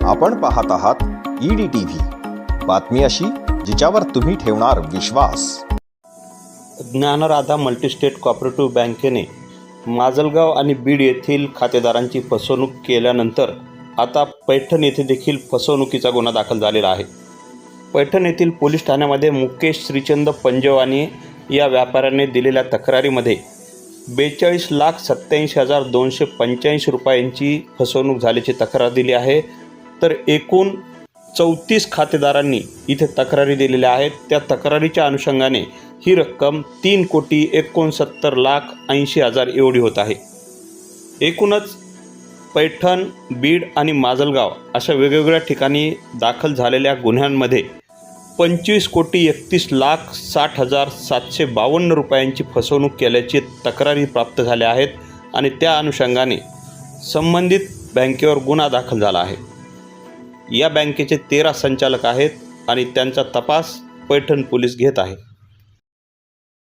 आपण पाहत आहात ईडी टी बातमी अशी जिच्यावर तुम्ही ठेवणार विश्वास. ज्ञानराधा मल्टीस्टेट कॉपरेटिव्ह बँकेने माजलगाव आणि बीड येथील खातेदारांची फसवणूक केल्यानंतर आता पैठण येथे देखील फसवणुकीचा गुन्हा दाखल झालेला आहे. पैठण येथील पोलीस ठाण्यामध्ये मुकेश श्रीचंद पंजवानी या व्यापाऱ्याने दिलेल्या तक्रारीमध्ये बेचाळीस लाख सत्याऐंशी हजार दोनशे पंच्याऐंशी रुपयांची फसवणूक झाल्याची तक्रार दिली आहे. तर एकूण चौतीस खातेदारांनी इथे तक्रारी दिलेल्या आहेत. त्या तक्रारीच्या अनुषंगाने ही रक्कम तीन कोटी एकोणसत्तर लाख ऐंशी हजार एवढी होत आहे. एकूणच पैठण बीड आणि माजलगाव अशा वेगवेगळ्या ठिकाणी दाखल झालेल्या गुन्ह्यांमध्ये पंचवीस कोटी एकतीस लाख साठ हजार सातशे बावन्न रुपयांची फसवणूक केल्याची तक्रारी प्राप्त झाल्या आहेत आणि त्या अनुषंगाने संबंधित बँकेवर गुन्हा दाखल झाला आहे. या बँकेचे तेरा संचालक आहेत आणि त्यांचा तपास पैठण पोलीस घेत आहे.